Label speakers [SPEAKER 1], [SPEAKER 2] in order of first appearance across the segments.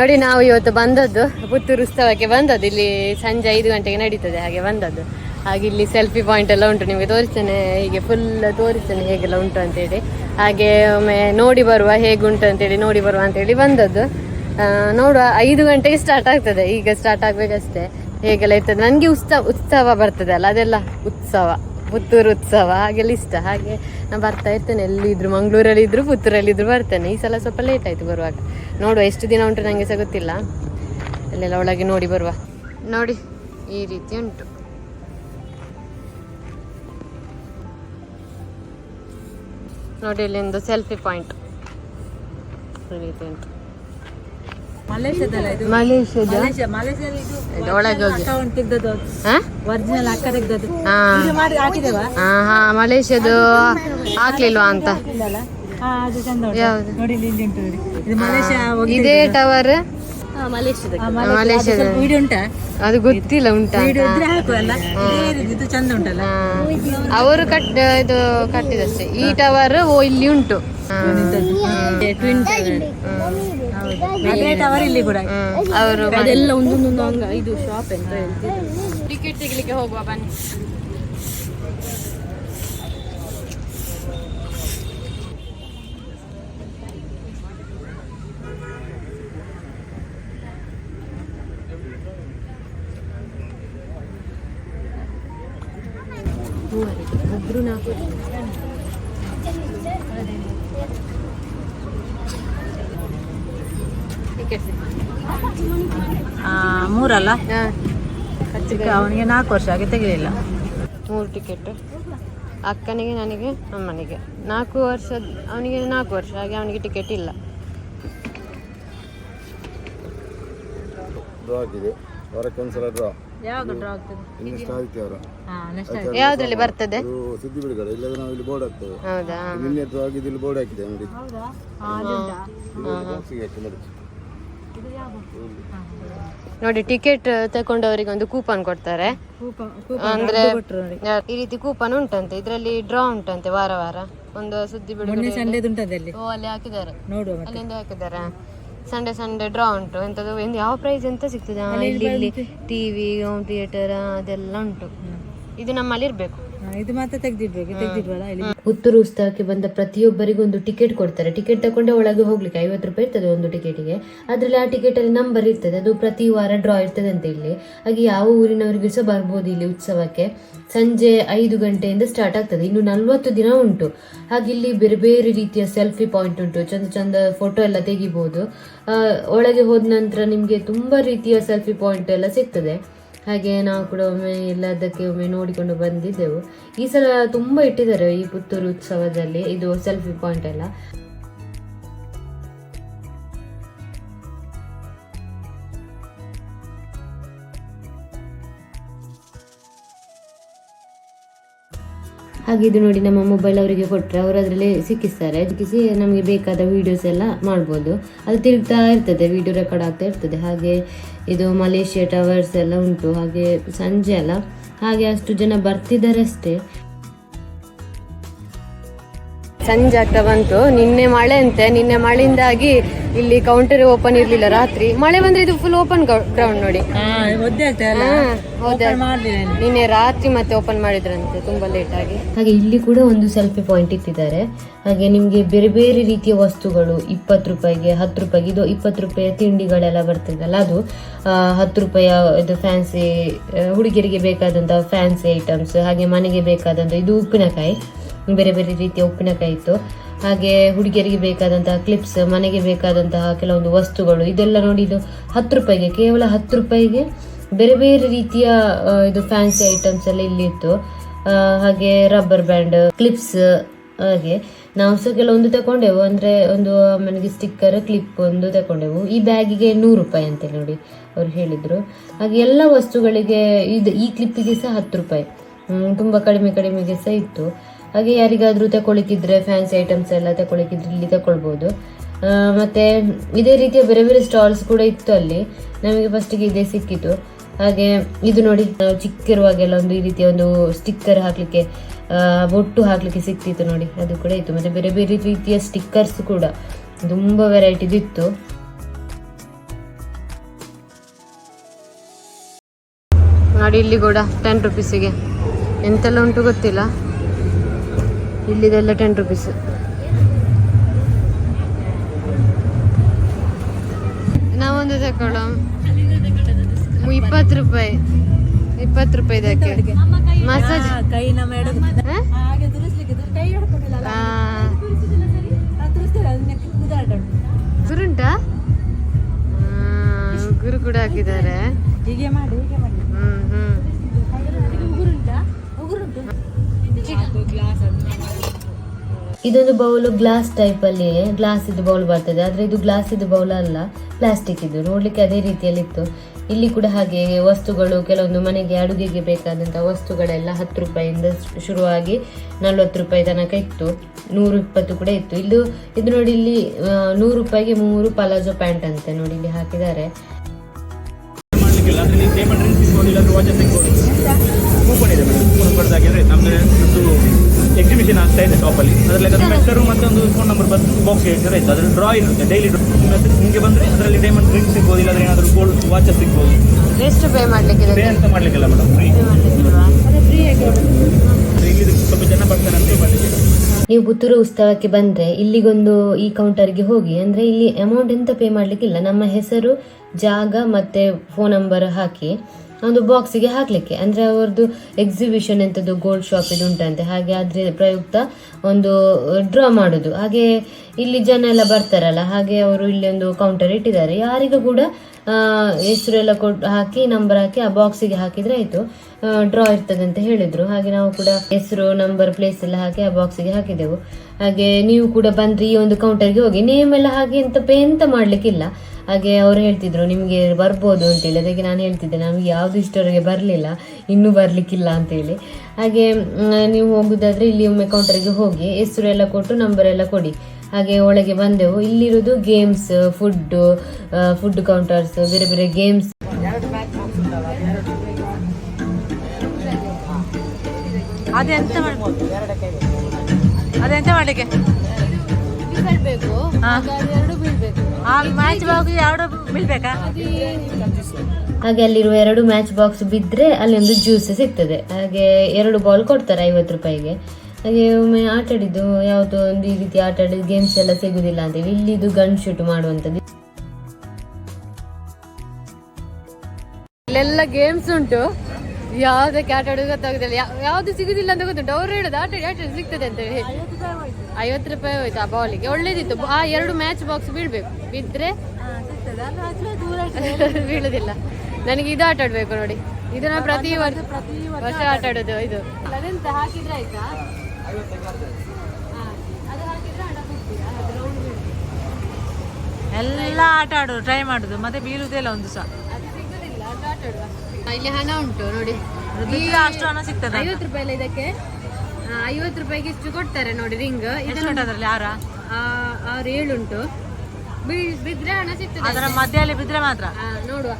[SPEAKER 1] ನೋಡಿ, ನಾವು ಇವತ್ತು ಬಂದದ್ದು ಪುತ್ತೂರು ಉತ್ಸವಕ್ಕೆ ಬಂದದ್ದು. ಇಲ್ಲಿ ಸಂಜೆ ಐದು ಗಂಟೆಗೆ ನಡೀತದೆ ಹಾಗೆ ಬಂದದ್ದು. ಹಾಗೆ ಇಲ್ಲಿ ಸೆಲ್ಫಿ ಪಾಯಿಂಟ್ ಎಲ್ಲ ಉಂಟು. ನಿಮಗೆ ತೋರಿಸ್ತೇನೆ ಹೀಗೆ ಫುಲ್ ತೋರಿಸ್ತೇನೆ ಹೇಗೆಲ್ಲ ಉಂಟು ಅಂತೇಳಿ. ಹಾಗೆ ಒಮ್ಮೆ ನೋಡಿ ಬರುವ ಹೇಗುಂಟು ಅಂತೇಳಿ, ನೋಡಿ ಬರುವ ಅಂತೇಳಿ ಬಂದದ್ದು. ನೋಡುವ, ಐದು ಗಂಟೆಗೆ ಸ್ಟಾರ್ಟ್ ಆಗ್ತದೆ. ಈಗ ಸ್ಟಾರ್ಟ್ ಆಗಬೇಕಷ್ಟೇ. ಹೇಗೆಲ್ಲ ಇರ್ತದೆ? ನನಗೆ ಉತ್ಸವ ಉತ್ಸವ ಬರ್ತದೆ ಅಲ್ಲ ಅದೆಲ್ಲ ಉತ್ಸವ. ಪುತ್ತೂರು ಉತ್ಸವ ಹಾಗೆಲ್ಲ ಇಷ್ಟ. ಹಾಗೆ ನಾನು ಬರ್ತಾ ಇರ್ತೇನೆ, ಎಲ್ಲಿದ್ರು ಮಂಗಳೂರಲ್ಲಿ ಇದ್ರು ಪುತ್ತೂರಲ್ಲಿ ಇದ್ರು ಬರ್ತೇನೆ. ಈ ಸಲ ಸ್ವಲ್ಪ ಲೇಟ್ ಆಯ್ತು ಬರುವಾಗ. ನೋಡುವ, ಎಷ್ಟು ದಿನ ಉಂಟು ನನಗೆ ಸಹ ಗೊತ್ತಿಲ್ಲ. ಅಲ್ಲೆಲ್ಲ ಒಳಗೆ ನೋಡಿ ಬರುವ. ನೋಡಿ, ಈ ರೀತಿ ಉಂಟು. ನೋಡಿ ಇಲ್ಲಿಂದು ಸೆಲ್ಫಿ ಪಾಯಿಂಟ್ ಈ ರೀತಿ ಉಂಟು. ಮಲೇಷ್ಯಾದ? ಮಲೇಷ್ಯಾದು ಹಾಕ್ಲಿಲ್ವಾ ಅಂತ.
[SPEAKER 2] ಇದು ಮಲೇಷ್ಯಾ ಹೋಗಿ
[SPEAKER 1] ಇದೇ ಟವರ್
[SPEAKER 2] ಮಲೇಷ್ಯಾದ.
[SPEAKER 1] ಅದು ಗೊತ್ತಿಲ್ಲ ಉಂಟಾ ಅವರು ಕಟ್ ಇದು ಕಟ್ಟಿದಷ್ಟೇ. ಈ ಟವರ್ ಓ ಇಲ್ಲಿ ಉಂಟು. ಟ್ವಿನ್
[SPEAKER 2] ಅದೇ ಟವರ್ ಇಲ್ಲಿ ಕೂಡ.
[SPEAKER 1] ಅವರು
[SPEAKER 2] ಅದೆಲ್ಲ ಒಂದೊಂದೊಂದು ಅಂಗ ಇದು ಶಾಪ್ ಅಂತ ಹೇಳ್ತಿದ್ರು
[SPEAKER 1] ಟಿಕೆಟ್ ತೆಗಿಲಿಕ್ಕೆ ಹೋಗುವ ಬನ್ನಿ. ಒಬ್ರು ನಾಲ್ಕು ಟಿಕೆಟ್
[SPEAKER 2] ಆ, ಮೂರಲ್ಲ
[SPEAKER 1] ಹಾಂ.
[SPEAKER 2] ಚಿಕ್ಕ ಅವನಿಗೆ ನಾಲ್ಕು ವರ್ಷ ಹಾಗೆ ತೆಗಿಲಿಲ್ಲ.
[SPEAKER 1] ಮೂರು ಟಿಕೆಟ್ ಅಕ್ಕನಿಗೆ ನನಗೆ ಅಮ್ಮನಿಗೆ ನಾಲ್ಕು ವರ್ಷ ಅವನಿಗೆ ನಾಲ್ಕು ವರ್ಷ ಹಾಗೆ ಅವನಿಗೆ ಟಿಕೆಟ್ ಇಲ್ಲ. ಯಾವ್ದ್ರಲ್ಲಿ ಬರ್ತದೆ?
[SPEAKER 3] ಸುದ್ದಿ ಬಿಡುಗಡೆ. ಇಲ್ಲದ್ರೆ ನಾವು ಇಲ್ಲಿ ಬೋರ್ಡ್ ಹಾಕ್ತೇವೆ.
[SPEAKER 1] ಹೌದಾ?
[SPEAKER 3] ನಿನ್ನೆ ಡ್ರಾ ಆಗಿದೆ ಇಲ್ಲಿ ಬೋರ್ಡ್ ಹಾಕಿದೆ ನೋಡಿ ನೋಡಿ
[SPEAKER 1] ಟಿಕೆಟ್ ತಗೊಂಡವರಿಗೆ ಒಂದು ಕೂಪನ್ ಕೊಡ್ತಾರೆ. ಅಂದ್ರೆ ಈ ರೀತಿ ಕೂಪನ್ ಉಂಟಂತೆ. ಇದರಲ್ಲಿ ಡ್ರಾ ಉಂಟಂತೆ ವಾರ ವಾರ. ಒಂದು ಸುದ್ದಿ ಬಿಡುಗಡೆ ಓ ಅಲ್ಲಿ ಹಾಕಿದ್ದಾರೆ. ಅಲ್ಲಿಂದ ಹಾಕಿದ್ದಾರೆ. ಸಂಡೇ ಸಂಡೇ ಡ್ರಾ ಉಂಟು. ಎಂತದು ಎಂದು ಯಾವ ಪ್ರೈಸ್ ಅಂತ ಸಿಗ್ತದೆ? ಇಲ್ಲಿ ಟಿವಿ ಹೋಮ್ ಥಿಯೇಟರ್ ಅದೆಲ್ಲ ಉಂಟು. ಇದು ನಮ್ಮಲ್ಲಿ ಇರಬೇಕು.
[SPEAKER 2] ಇದು ಮಾತ್ರ ತೆಗ್ದಿಡ್ಬೇಕು ಇಲ್ಲಿ?
[SPEAKER 1] ಪುತ್ತೂರು ಉತ್ಸವಕ್ಕೆ ಬಂದ ಪ್ರತಿಯೊಬ್ಬರಿಗೂ ಒಂದು ಟಿಕೆಟ್ ಕೊಡ್ತಾರೆ. ಟಿಕೆಟ್ ತಗೊಂಡೆ ಒಳಗೆ ಹೋಗ್ಲಿಕ್ಕೆ ಐವತ್ತು ರೂಪಾಯಿ ಇರ್ತದೆ ಒಂದು ಟಿಕೆಟಿಗೆ ಅದರಲ್ಲಿ ಆ ಟಿಕೆಟ್ ಅಲ್ಲಿ ನಂಬರ್ ಇರ್ತದೆ. ಅದು ಪ್ರತಿ ವಾರ ಡ್ರಾ ಇರ್ತದೆ ಅಂತ ಇಲ್ಲಿ. ಹಾಗೆ ಯಾವ ಊರಿನವರಿಗೂ ಸಹ ಬರ್ಬೋದು ಇಲ್ಲಿ ಉತ್ಸವಕ್ಕೆ. ಸಂಜೆ ಐದು ಗಂಟೆಯಿಂದ ಸ್ಟಾರ್ಟ್ ಆಗ್ತದೆ. ಇನ್ನು ನಲ್ವತ್ತು ದಿನ ಉಂಟು. ಹಾಗೆ ಇಲ್ಲಿ ಬೇರೆ ಬೇರೆ ರೀತಿಯ ಸೆಲ್ಫಿ ಪಾಯಿಂಟ್ ಉಂಟು. ಚಂದ ಚಂದ ಫೋಟೋ ಎಲ್ಲ ತೆಗಿಬಹುದು ಆ, ಒಳಗೆ ಹೋದ ನಂತರ ನಿಮಗೆ ತುಂಬಾ ರೀತಿಯ ಸೆಲ್ಫಿ ಪಾಯಿಂಟ್ ಎಲ್ಲ ಸಿಗ್ತದೆ. ಹಾಗೆ ನಾವು ಕೂಡ ಒಮ್ಮೆ ಎಲ್ಲದಕ್ಕೆ ಒಮ್ಮೆ ನೋಡಿಕೊಂಡು ಬಂದಿದ್ದೆವು. ಈ ಸಲ ತುಂಬಾ ಇಟ್ಟಿದ್ದಾರೆ ಈ ಪುತ್ತೂರು ಉತ್ಸವದಲ್ಲಿ. ಇದು ಸೆಲ್ಫಿ ಪಾಯಿಂಟ್ ಎಲ್ಲ ಹಾಗೆ ಇದು ನೋಡಿ ನಮ್ಮ ಮೊಬೈಲ್ ಅವರಿಗೆ ಕೊಟ್ಟರೆ ಅವರು ಅದರಲ್ಲಿ ಸಿಕ್ಕಿಸ್ತಾರೆ. ಸಿಕ್ಕಿಸಿ ನಮಗೆ ಬೇಕಾದ ವೀಡಿಯೋಸ್ ಎಲ್ಲ ಮಾಡ್ಬೋದು. ಅದು ತಿರುಗ್ತಾ ಇರ್ತದೆ ವೀಡಿಯೋ ರೆಕಾರ್ಡ್ ಆಗ್ತಾ ಇರ್ತದೆ. ಹಾಗೆ ಇದು ಮಲೇಷಿಯಾ ಟವರ್ಸ್ ಎಲ್ಲ ಉಂಟು. ಹಾಗೆ ಸಂಜೆ ಅಲ್ಲ. ಹಾಗೆ ಅಷ್ಟು ಜನ ಬರ್ತಿದ್ದಾರೆ ಅಷ್ಟೇ ಸಂಜೆ ಆಗ್ತಾ ಬಂತು. ನಿನ್ನೆ ಮಳೆ ಅಂತೆ. ನಿನ್ನೆ ಮಳೆಯಿಂದಾಗಿ ಇಲ್ಲಿ ಕೌಂಟರ್ ಓಪನ್ ಇರ್ಲಿಲ್ಲ ರಾತ್ರಿ. ಮಳೆ ಬಂದ್ರೆ ಇದು ಫುಲ್ ಓಪನ್ ಗ್ರೌಂಡ್ ನೋಡಿ. ನಿನ್ನೆ ರಾತ್ರಿ ಮತ್ತೆ ಓಪನ್ ಮಾಡಿದ್ರಂತೆ ತುಂಬಾ ಲೇಟ್ ಆಗಿ. ಹಾಗೆ ಇಲ್ಲಿ ಕೂಡ ಒಂದು ಸೆಲ್ಫಿ ಪಾಯಿಂಟ್ ಇಟ್ಟಿದ್ದಾರೆ. ಹಾಗೆ ನಿಮ್ಗೆ ಬೇರೆ ಬೇರೆ ರೀತಿಯ ವಸ್ತುಗಳು ಇಪ್ಪತ್ತು ರೂಪಾಯಿಗೆ ಹತ್ತು ರೂಪಾಯಿಗೆ ಇದು ಇಪ್ಪತ್ತು ರೂಪಾಯಿಯ ತಿಂಡಿಗಳೆಲ್ಲ ಬರ್ತದಲ್ಲ ಅದು. ಹತ್ತು ರೂಪಾಯಿಯ ಇದು ಫ್ಯಾನ್ಸಿ ಹುಡುಗಿಯರಿಗೆ ಬೇಕಾದಂತಹ ಫ್ಯಾನ್ಸಿ ಐಟಮ್ಸ್ ಹಾಗೆ ಮನೆಗೆ ಬೇಕಾದಂತ ಇದು ಉಪ್ಪಿನಕಾಯಿ. ಬೇರೆ ಬೇರೆ ರೀತಿಯ ಉಪ್ಪಿನಕಾಯಿ ಇತ್ತು. ಹಾಗೆ ಹುಡುಗಿಯರಿಗೆ ಬೇಕಾದಂತಹ ಕ್ಲಿಪ್ಸ್ ಮನೆಗೆ ಬೇಕಾದಂತಹ ಕೆಲವೊಂದು ವಸ್ತುಗಳು, ಇದೆಲ್ಲ ನೋಡಿ ಇದು ಹತ್ತು ರೂಪಾಯಿಗೆ, ಕೇವಲ ಹತ್ತು ರೂಪಾಯಿಗೆ ಬೇರೆ ಬೇರೆ ರೀತಿಯ ಇದು ಫ್ಯಾನ್ಸಿ ಐಟಮ್ಸ್ ಎಲ್ಲ ಇಲ್ಲಿ ಇತ್ತು. ಹಾಗೆ ರಬ್ಬರ್ ಬ್ಯಾಂಡ್ ಕ್ಲಿಪ್ಸ್ ಹಾಗೆ ನಾವು ಸಹ ಕೆಲವೊಂದು ತಗೊಂಡೆವು ಅಂದ್ರೆ ಒಂದು ಮನೆಗೆ ಸ್ಟಿಕ್ಕರ್ ಕ್ಲಿಪ್ ಒಂದು ತಗೊಂಡೆವು ಈ ಬ್ಯಾಗಿಗೆ ನೂರು ರೂಪಾಯಿ ಅಂತ ನೋಡಿ ಅವ್ರು ಹೇಳಿದ್ರು. ಹಾಗೆ ಎಲ್ಲ ವಸ್ತುಗಳಿಗೆ ಇದು ಈ ಕ್ಲಿಪ್ಪಿಗೆ ಸಹ ಹತ್ತು ರೂಪಾಯಿ. ತುಂಬ ತುಂಬಾ ಕಡಿಮೆ ಕಡಿಮೆಗೆ ಸಹ ಇತ್ತು. ಹಾಗೆ ಯಾರಿಗಾದರೂ ತಗೊಳಿಕ್ಕಿದ್ರೆ ಫ್ಯಾನ್ಸಿ ಐಟಮ್ಸ್ ಎಲ್ಲ ತಗೊಳಿಕ್ಕಿದ್ರೆ ಇಲ್ಲಿ ತಗೊಳ್ಬೋದು ಮತ್ತು ಇದೇ ರೀತಿಯ ಬೇರೆ ಬೇರೆ ಸ್ಟಾಲ್ಸ್ ಕೂಡ ಇತ್ತು ಅಲ್ಲಿ. ನಮಗೆ ಫಸ್ಟಿಗೆ ಇದೇ ಸಿಕ್ಕಿತ್ತು ಹಾಗೆ ಇದು ನೋಡಿ ನಾವು ಚಿಕ್ಕಿರುವಾಗೆಲ್ಲ ಒಂದು ಈ ರೀತಿಯ ಒಂದು ಸ್ಟಿಕ್ಕರ್ ಹಾಕಲಿಕ್ಕೆ ಬೊಟ್ಟು ಹಾಕಲಿಕ್ಕೆ ಸಿಕ್ತಿತ್ತು ನೋಡಿ. ಅದು ಕೂಡ ಇತ್ತು. ಮತ್ತು ಬೇರೆ ಬೇರೆ ರೀತಿಯ ಸ್ಟಿಕ್ಕರ್ಸ್ ಕೂಡ. ತುಂಬ ವೆರೈಟಿದು ಇತ್ತು. ನೋಡಿ ಇಲ್ಲಿ ಕೂಡ ಟೆನ್ ರುಪೀಸಿಗೆ ಎಂತೆಲ್ಲ ಉಂಟು ಗೊತ್ತಿಲ್ಲ. ಇಲ್ಲಿದೆಲ್ಲ ಟೆನ್ ರುಪೀಸ್ ನಾವೊಂದು ತಕೊಳ್ಳೋ ಇಪ್ಪತ್ತು ರೂಪಾಯಿ. ಇಪ್ಪತ್ತು ರೂಪಾಯಿ ಇದಕ್ಕೆ. ಮಸಾಜ್
[SPEAKER 2] ಕೈ ನಮ್ಮ
[SPEAKER 1] ಇದೊಂದು ಬೌಲ್ ಗ್ಲಾಸ್ ಟೈಪ್ ಅಲ್ಲಿ ಗ್ಲಾಸ್ ಇದು ಬೌಲ್ ಬರ್ತದೆ. ಆದ್ರೆ ಇದು ಗ್ಲಾಸ್ ಇದು ಬೌಲ್ ಅಲ್ಲ ಪ್ಲಾಸ್ಟಿಕ್ ಇದು ನೋಡ್ಲಿಕ್ಕೆ ಅದೇ ರೀತಿಯಲ್ಲಿ ಇತ್ತು ಇಲ್ಲಿ ಕೂಡ ಹಾಗೆ ವಸ್ತುಗಳು, ಕೆಲವೊಂದು ಮನೆಗೆ ಅಡುಗೆಗೆ ಬೇಕಾದಂತ ವಸ್ತುಗಳೆಲ್ಲ ಹತ್ತು ರೂಪಾಯಿಂದ ಶುರುವಾಗಿ ನಲ್ವತ್ತು ರೂಪಾಯಿ ತನಕ ಇತ್ತು. ನೂರು, ಇಪ್ಪತ್ತು ಕೂಡ ಇತ್ತು. ಇದು ಇದು ನೋಡಿ ಇಲ್ಲಿ ನೂರು ರೂಪಾಯಿಗೆ ಮೂರು ಪಲಾಜೋ ಪ್ಯಾಂಟ್ ಅಂತೆ ನೋಡಿ ಇಲ್ಲಿ ಹಾಕಿದ್ದಾರೆ.
[SPEAKER 4] ಕೂಪನ್ ನಮ್ದು ಒಂದು ಎಕ್ಸಿಬಿಷನ್ ಆಗ್ತಾ ಇದೆ ಶಾಪಲ್ಲಿ ಅದರಲ್ಲಿ ಅದರ ಹೆಸರು ಮತ್ತು ಒಂದು ಫೋನ್ ನಂಬರ್ ಬಂದು ಬಾಕ್ಸ್ ಹೇಳ್ತಾರೆ ಆಯ್ತು. ಅದ್ರಲ್ಲಿ ಡ್ರಾ ಇರುತ್ತೆ ಡೈಲಿ ನಿಮಗೆ ಬಂದ್ರೆ ಅದರಲ್ಲಿ ಡೈಮಂಡ್ ರಿಂಗ್ ಸಿಗ್ಬೋದು ಇಲ್ಲಾಂದ್ರೆ ಏನಾದರೂ ಗೋಲ್ಡ್ ವಾಚಸ್ ಸಿಗ್ಬೋದು.
[SPEAKER 1] ಎಷ್ಟು ಪೇ ಮಾಡ್ಲಿಕ್ಕೆ
[SPEAKER 4] ಪೇ ಅಂತ ಮಾಡ್ಲಿಕ್ಕಿಲ್ಲ ಮೇಡಮ್ ಫ್ರೀ ಇಲ್ಲಿ ಸ್ವಲ್ಪ ಜನ ಬರ್ತಾರೆ ಅಂತ ಮಾಡಲಿಕ್ಕೆ
[SPEAKER 1] ನೀವು ಪುತ್ತೂರು ಉತ್ಸವಕ್ಕೆ ಬಂದ್ರೆ ಇಲ್ಲಿಗೊಂದು ಈ ಕೌಂಟರ್ಗೆ ಹೋಗಿ ಅಂದ್ರೆ ಇಲ್ಲಿ ಅಮೌಂಟ್ ಎಂತ ಪೇ ಮಾಡ್ಲಿಕ್ಕಿಲ್ಲ. ನಮ್ಮ ಹೆಸರು ಜಾಗ ಮತ್ತೆ ಫೋನ್ ನಂಬರ್ ಹಾಕಿ. ಒಂದು ಬಾಕ್ಸಿಗೆ ಹಾಕ್ಲಿಕ್ಕೆ. ಅಂದ್ರೆ ಅವ್ರದ್ದು ಎಕ್ಸಿಬಿಷನ್ ಎಂತದ್ದು ಗೋಲ್ಡ್ ಶಾಪ್ ಇದು ಉಂಟಂತೆ. ಹಾಗೆ ಅದ್ರ ಪ್ರಯುಕ್ತ ಒಂದು ಡ್ರಾ ಮಾಡುದು. ಹಾಗೆ ಇಲ್ಲಿ ಜನ ಎಲ್ಲ ಬರ್ತಾರಲ್ಲ, ಹಾಗೆ ಅವರು ಇಲ್ಲಿ ಒಂದು ಕೌಂಟರ್ ಇಟ್ಟಿದ್ದಾರೆ. ಯಾರಿಗೂ ಕೂಡ ಹೆಸರು ಎಲ್ಲ ಕೊಟ್ಟು ಹಾಕಿ ನಂಬರ್ ಹಾಕಿ, ಆ ಬಾಕ್ಸಿಗೆ ಹಾಕಿದ್ರೆ ಆಯ್ತು. ಡ್ರಾ ಇರ್ತದೆ ಅಂತ ಹೇಳಿದ್ರು. ಹಾಗೆ ನಾವು ಕೂಡ ಹೆಸರು ನಂಬರ್ ಪ್ಲೇಸ್ ಎಲ್ಲ ಹಾಕಿ ಆ ಬಾಕ್ಸಿಗೆ ಹಾಕಿದೆವು. ಹಾಗೆ ನೀವು ಕೂಡ ಬಂದ್ರಿ ಈ ಒಂದು ಕೌಂಟರ್ಗೆ ಹೋಗಿ. ನೇಮ್ ಎಲ್ಲ ಹಾಗೆ ಎಂತ ಪೇ ಎಂತ ಮಾಡ್ಲಿಕ್ಕಿಲ್ಲ. ಹಾಗೆ ಅವರು ಹೇಳ್ತಿದ್ರು, ನಿಮಗೆ ಬರ್ಬೋದು ಅಂತೇಳಿ. ಅದಕ್ಕೆ ನಾನು ಹೇಳ್ತಿದ್ದೆ, ನಮಗೆ ಯಾವುದು ಇಷ್ಟವರೆಗೆ ಬರಲಿಲ್ಲ, ಇನ್ನೂ ಬರಲಿಕ್ಕಿಲ್ಲ ಅಂತೇಳಿ. ಹಾಗೆ ನೀವು ಹೋಗೋದಾದರೆ ಇಲ್ಲಿ ಒಮ್ಮೆ ಕೌಂಟರಿಗೆ ಹೋಗಿ, ಹೆಸರು ಎಲ್ಲ ಕೊಟ್ಟು ನಂಬರ್ ಎಲ್ಲ ಕೊಡಿ. ಹಾಗೆ ಒಳಗೆ ಬಂದೆವು. ಇಲ್ಲಿರೋದು ಗೇಮ್ಸ್ ಫುಡ್ ಫುಡ್ ಕೌಂಟರ್ಸ್ ಬೇರೆ ಬೇರೆ ಗೇಮ್ಸ್
[SPEAKER 2] ಅದೆಂತ ಮಾಡ್ಬೋದು ಅದೆಂತ ಮಾಡ್ಲಿಕ್ಕೆ? ಆ ಮ್ಯಾಚ್ ಬಾಗಿ ಎರಡು ಬೀಳ್ಬೇಕಾ?
[SPEAKER 1] ಹಾಗೆ ಅಲ್ಲಿರುವ ಎರಡು ಮ್ಯಾಚ್ ಬಾಕ್ಸ್ ಬಿದ್ದರೆ ಅಲ್ಲಿ ಒಂದು ಜ್ಯೂಸ್ ಸಿಗ್ತದೆ. ಹಾಗೆ ಎರಡು ಬಾಲ್ ಕೊಡ್ತಾರೆ ಐವತ್ತು ರೂಪಾಯಿಗೆ. ಹಾಗೆ ಒಮ್ಮೆ ಆಟ ಆಡಿದ್ದು ಯಾವುದೋ ಒಂದು ಈ ರೀತಿ ಆಟ ಆಡಿದ ಗೇಮ್ಸ್ ಎಲ್ಲ ಸಿಗುದಿಲ್ಲ ಅಂತೇಳಿ ಇಲ್ಲಿದು ಗನ್ ಶೂಟ್ ಮಾಡುವಂಥದ್ದು. ಇಲ್ಲೆಲ್ಲ ಗೇಮ್ಸ್ ಉಂಟು. ಯಾವುದಕ್ಕೆ ಆಟ ಆಡೋದು ಗೊತ್ತಾಗುದಿಲ್ಲ. ಯಾವ್ದು ಸಿಗುದಿಲ್ಲ ಅಂತ ಗೊತ್ತುಂಟು. ಅವ್ರು ಹೇಳುದು ಆಟ ಆಟ ಸಿಗ್ತದೆ ಅಂತ ಹೇಳಿ. ಐವತ್ತು ರೂಪಾಯಿ ಹೋಯ್ತು ಆ ಬಾಲಿಗೆ. ಒಳ್ಳೇದಿತ್ತು. ಆ ಎರಡು ಮ್ಯಾಚ್ ಬಾಕ್ಸ್ ಬೀಳ್ಬೇಕು. ಬಿದ್ರೆ ಬೀಳುದಿಲ್ಲ. ನನಗೆ ಇದು ಆಟ ಆಡ್ಬೇಕು ನೋಡಿ. ಇದು ನಾನು ಪ್ರತಿ ವರ್ಷ ವರ್ಷ ಆಟ ಆಡೋದು ಇದು. ಅದೆಂತ ಹಾಕಿದ್ರೆ ಆಯ್ತಾ?
[SPEAKER 2] ಎಲ್ಲ ಆಟ ಆಡೋದು ಟ್ರೈ ಮಾಡುದು. ಮತ್ತೆ ಬೀಳುದಿಲ್ಲ ಒಂದು ಸಹ
[SPEAKER 1] ಇಲ್ಲಿ ಹಣ ಉಂಟು ನೋಡಿ.
[SPEAKER 2] ಅಷ್ಟು ಹಣ ಸಿಗ್ತದೆ
[SPEAKER 1] ಐವತ್ತು ರೂಪಾಯಿ ಇದಕ್ಕೆ? ಐವತ್ತು ರೂಪಾಯಿಗೆ ಇಷ್ಟು ಕೊಡ್ತಾರೆ ನೋಡಿ ರಿಂಗ್.
[SPEAKER 2] ಅದರಲ್ಲಿ? ಆರ?
[SPEAKER 1] ಆರು ಏಳು ಉಂಟು. ಬೀಳ್ ಬಿದ್ರೆ ಹಣ ಸಿಗ್ತದೆ
[SPEAKER 2] ಅದರ ಮಧ್ಯದಲ್ಲಿ ಬಿದ್ರೆ ಮಾತ್ರ?
[SPEAKER 1] ಆ, ನೋಡುವ.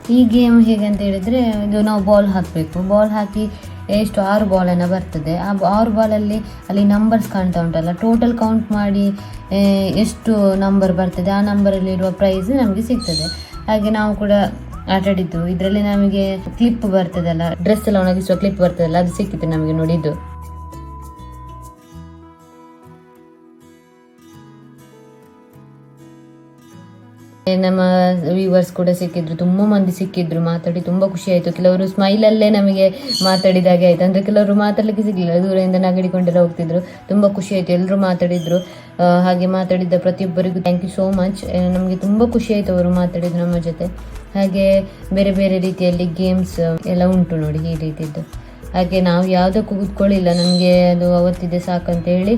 [SPEAKER 1] ಈ ಗೇಮ್ ಹೇಗೆ ಅಂತ ಹೇಳಿದ್ರೆ ಇದು ನಾವು ಬಾಲ್ ಹಾಕ್ಬೇಕು. ಬಾಲ್ ಹಾಕಿ ಎಷ್ಟು ಆರು ಬಾಲನ್ನು ಬರ್ತದೆ. ಆ ಆರು ಬಾಲಲ್ಲಿ ಅಲ್ಲಿ ನಂಬರ್ಸ್ ಕಾಣ್ತಾ ಉಂಟಲ್ಲ. ಟೋಟಲ್ ಕೌಂಟ್ ಮಾಡಿ ಎಷ್ಟು ನಂಬರ್ ಬರ್ತದೆ, ಆ ನಂಬರಲ್ಲಿರುವ ಪ್ರೈಸ್ ನಮಗೆ ಸಿಗ್ತದೆ. ಹಾಗೆ ನಾವು ಕೂಡ ಆಟ ಆಡಿದ್ದು ಇದರಲ್ಲಿ ನಮಗೆ ಕ್ಲಿಪ್ ಬರ್ತದಲ್ಲ ಡ್ರೆಸ್ ಎಲ್ಲ ಒಣಗಿಸುವ ಕ್ಲಿಪ್ ಬರ್ತದಲ್ಲ, ಅದು ಸಿಕ್ಕಿತ್ತು ನಮಗೆ ನೋಡಿದ್ದು ನಮ್ಮ ವ್ಯೂವರ್ಸ್ ಕೂಡ ಸಿಕ್ಕಿದ್ರು, ತುಂಬ ಮಂದಿ ಸಿಕ್ಕಿದ್ರು, ಮಾತಾಡಿ ತುಂಬಾ ಖುಷಿ ಆಯ್ತು. ಕೆಲವರು ಸ್ಮೈಲ್ ಅಲ್ಲೇ ನಮಗೆ ಮಾತಾಡಿದಾಗೆ ಆಯ್ತು. ಅಂದ್ರೆ ಕೆಲವರು ಮಾತಾಡ್ಲಿಕ್ಕೆ ಸಿಗ್ಲಿಲ್ಲ, ದೂರದಿಂದ ನಗಡಿಕೊಂಡೆಲ್ಲ ಹೋಗ್ತಿದ್ರು. ತುಂಬಾ ಖುಷಿ ಆಯ್ತು ಎಲ್ಲರೂ ಮಾತಾಡಿದ್ರು. ಹಾಗೆ ಮಾತಾಡಿದ್ದ ಪ್ರತಿಯೊಬ್ಬರಿಗೂ ಥ್ಯಾಂಕ್ ಯು ಸೋ ಮಚ್ ನಮಗೆ ತುಂಬಾ ಖುಷಿ ಆಯ್ತು ಅವರು ಮಾತಾಡಿದ್ರು ನಮ್ಮ ಜೊತೆ. ಹಾಗೆ ಬೇರೆ ಬೇರೆ ರೀತಿಯಲ್ಲಿ ಗೇಮ್ಸ್ ಎಲ್ಲ ಉಂಟು ನೋಡಿ ಈ ರೀತಿದ್ದು. ಹಾಗೆ ನಾವು ಯಾವುದಕ್ಕೂ ಕೂತ್ಕೊಳ್ಳಿಲ್ಲ. ನನಗೆ ಅದು ಅವತ್ತಿದೆ ಸಾಕಂತ ಹೇಳಿ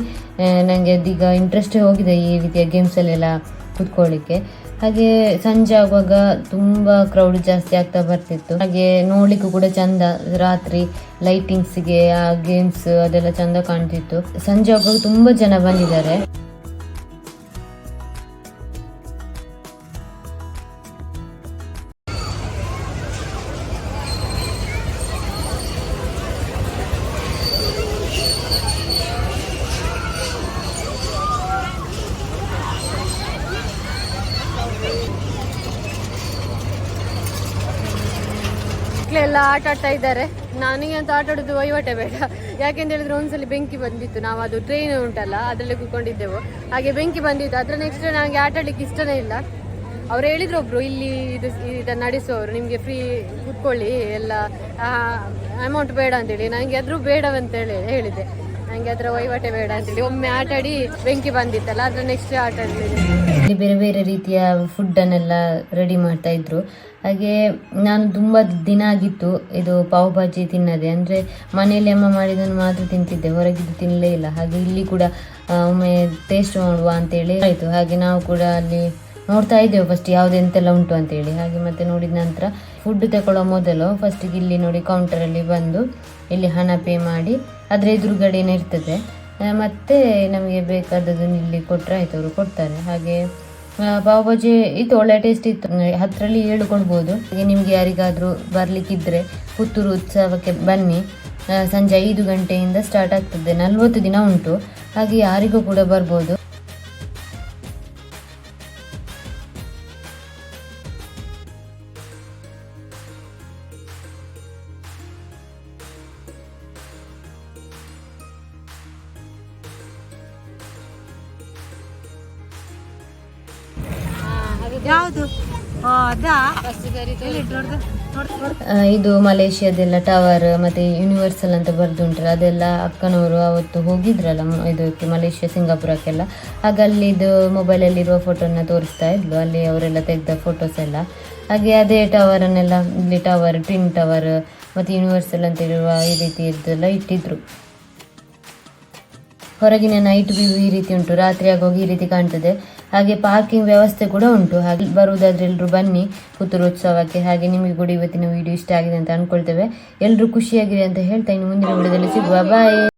[SPEAKER 1] ನನಗೆ ಅದೀಗ ಇಂಟ್ರೆಸ್ಟೇ ಹೋಗಿದೆ ಈ ರೀತಿಯ ಗೇಮ್ಸಲ್ಲೆಲ್ಲ ಕೂತ್ಕೊಳ್ಳಿಕ್ಕೆ. ಹಾಗೆ ಸಂಜೆ ಆಗುವಾಗ ತುಂಬ ಕ್ರೌಡ್ ಜಾಸ್ತಿ ಆಗ್ತಾ ಬರ್ತಿತ್ತು. ಹಾಗೆ ನೋಡ್ಲಿಕ್ಕೂ ಕೂಡ ಚಂದ ರಾತ್ರಿ ಲೈಟಿಂಗ್ಸ್ಗೆ ಆ ಗೇಮ್ಸ್ ಅದೆಲ್ಲ ಚಂದ ಕಾಣ್ತಿತ್ತು. ಸಂಜೆ ಆಗುವಾಗ ತುಂಬಾ ಜನ ಬಂದಿದ್ದಾರೆ. ಮಕ್ಕಳೆಲ್ಲ ಆಟ ಆಡ್ತಾ ಇದ್ದಾರೆ. ನನಗೆ ಅಂತ ಆಟ ಆಡೋದು ವಹಿವಾಟೆ ಬೇಡ. ಯಾಕೆಂತ ಹೇಳಿದ್ರೆ ಒಂದ್ಸಲಿ ಬೆಂಕಿ ಬಂದಿತ್ತು. ನಾವು ಅದು ಟ್ರೈನ್ ಉಂಟಲ್ಲ, ಅದರಲ್ಲಿ ಕೂತ್ಕೊಂಡಿದ್ದೆವು. ಹಾಗೆ ಬೆಂಕಿ ಬಂದಿತ್ತು. ಅದ್ರ ನೆಕ್ಸ್ಟ್ ನನಗೆ ಆಟ ಆಡ್ಲಿಕ್ಕೆ ಇಷ್ಟನೇ ಇಲ್ಲ. ಅವ್ರು ಹೇಳಿದ್ರು ಒಬ್ರು, ಇಲ್ಲಿ ಇದು ಇದನ್ನ ನಡೆಸುವವರು ನಿಮಗೆ ಫ್ರೀ ಕೂತ್ಕೊಳ್ಳಿ, ಎಲ್ಲ ಅಮೌಂಟ್ ಬೇಡ ಅಂತೇಳಿ. ನನಗೆ ಅದ್ರೂ ಬೇಡವಂತ ಹೇಳಿ, ಹೇಳಿದೆ. ನನಗೆ ಅದರ ವಹಿವಾಟೆ ಬೇಡ ಅಂತೇಳಿ. ಒಮ್ಮೆ ಆಟಾಡಿ ಬೆಂಕಿ ಬಂದಿತ್ತಲ್ಲ ಅದ್ರ ನೆಕ್ಸ್ಟ್ ಆಟ ಆಡಲಿಲ್ಲ. ಬೇರೆ ಬೇರೆ ರೀತಿಯ ಫುಡ್ಡನ್ನೆಲ್ಲ ರೆಡಿ ಮಾಡ್ತಾ ಇದ್ರು. ಹಾಗೆ ನಾನು ತುಂಬ ದಿನ ಆಗಿತ್ತು ಇದು ಪಾವ್ ಭಾಜಿ ತಿನ್ನದೆ. ಅಂದರೆ ಮನೆಯಲ್ಲಿ ಅಮ್ಮ ಮಾಡಿದ್ದನ್ನು ಮಾತ್ರ ತಿಂತಿದ್ದೆ. ಹೊರಗಿದ್ದು ತಿನ್ನಲೇ ಇಲ್ಲ. ಹಾಗೆ ಇಲ್ಲಿ ಕೂಡ ಒಮ್ಮೆ ಟೇಸ್ಟ್ ಮಾಡುವ ಅಂತೇಳಿ ಆಯಿತು. ಹಾಗೆ ನಾವು ಕೂಡ ಅಲ್ಲಿ ನೋಡ್ತಾ ಇದ್ದೇವೆ ಫಸ್ಟ್ ಯಾವ್ದು ಎಂತೆಲ್ಲ ಉಂಟು ಅಂತೇಳಿ. ಹಾಗೆ ಮತ್ತೆ ನೋಡಿದ ನಂತರ ಫುಡ್ ತಗೊಳ್ಳೋ ಮೊದಲು ಫಸ್ಟಿಗೆ ಇಲ್ಲಿ ನೋಡಿ ಕೌಂಟರಲ್ಲಿ ಬಂದು ಇಲ್ಲಿ ಹಣ ಪೇ ಮಾಡಿ, ಅದರ ಎದುರುಗಡೆನೇ ಇರ್ತದೆ. ಮತ್ತೆ ನಮಗೆ ಬೇಕಾದದನ್ನು ಇಲ್ಲಿ ಕೊಟ್ಟರೆ ಆಯ್ತು ಅವರು ಕೊಡ್ತಾರೆ. ಹಾಗೆ ಪಾವ್ ಬಾಜಿ ಇತ್ತು, ಒಳ್ಳೆ ಟೇಸ್ಟ್ ಇತ್ತು. ಹತ್ತರಲ್ಲಿ ಏಳು ಕೊಡ್ಬೋದು ಹಾಗೆ ನಿಮಗೆ ಯಾರಿಗಾದರೂ ಬರಲಿಕ್ಕಿದ್ರೆ ಪುತ್ತೂರು ಉತ್ಸವಕ್ಕೆ ಬನ್ನಿ. ಸಂಜೆ ಐದು ಗಂಟೆಯಿಂದ ಸ್ಟಾರ್ಟ್ ಆಗ್ತದೆ. ನಲ್ವತ್ತು ದಿನ ಉಂಟು. ಹಾಗೆ ಯಾರಿಗೂ ಕೂಡ ಬರ್ಬೋದು. ಇದು ಮಲೇಷ್ಯಾದೆಲ್ಲ ಟವರ್ ಮತ್ತೆ ಯೂನಿವರ್ಸಲ್ ಅಂತ ಬರೆದುಂಟ್ರೆ ಅದೆಲ್ಲ ಅಕ್ಕನವರು ಅವತ್ತು ಹೋಗಿದ್ರಲ್ಲ ಇದಕ್ಕೆ ಮಲೇಷ್ಯಾ, ಸಿಂಗಾಪುರಕ್ಕೆಲ್ಲ. ಆಗ ಅಲ್ಲಿದು ಮೊಬೈಲಲ್ಲಿರುವ ಫೋಟೋನ ತೋರಿಸ್ತಾ ಇದ್ಲು, ಅಲ್ಲಿ ಅವರೆಲ್ಲ ತೆಗೆದ ಫೋಟೋಸ್ ಎಲ್ಲ. ಹಾಗೆ ಅದೇ ಟವರನ್ನೆಲ್ಲ ಇಲ್ಲಿ ಟವರ್ ಟ್ವಿನ್ ಟವರ್ ಮತ್ತೆ ಯೂನಿವರ್ಸಲ್ ಅಂತ ಇರುವ ಈ ರೀತಿ ಇದೆಲ್ಲ ಇಟ್ಟಿದ್ರು. ಹೊರಗಿನ ನೈಟ್ ವ್ಯೂ ಈ ರೀತಿ ಉಂಟು ರಾತ್ರಿ ಆಗೋಗಿ ಈ ರೀತಿ ಕಾಣ್ತದೆ. ಹಾಗೆ ಪಾರ್ಕಿಂಗ್ ವ್ಯವಸ್ಥೆ ಕೂಡ ಉಂಟು. ಹಾಗೆ ಬರುವುದಾದ್ರೆ ಎಲ್ಲರೂ ಬನ್ನಿ ಪುತ್ತೂರು ಉತ್ಸವಕ್ಕೆ ಹಾಗೆ ನಿಮಗೆ ಕೂಡ ಇವತ್ತಿನ ವಿಡಿಯೋ ಇಷ್ಟ ಆಗಿದೆ ಅಂತ ಅನ್ಕೊಳ್ತೇವೆ. ಎಲ್ಲರೂ ಖುಷಿಯಾಗಿದೆ ಅಂತ ಹೇಳ್ತಾ ಇನ್ನು ಮುಂದಿನ ವಿಡಿಯೋದಲ್ಲಿ ಸಿಗುವ. ಬಾಯ್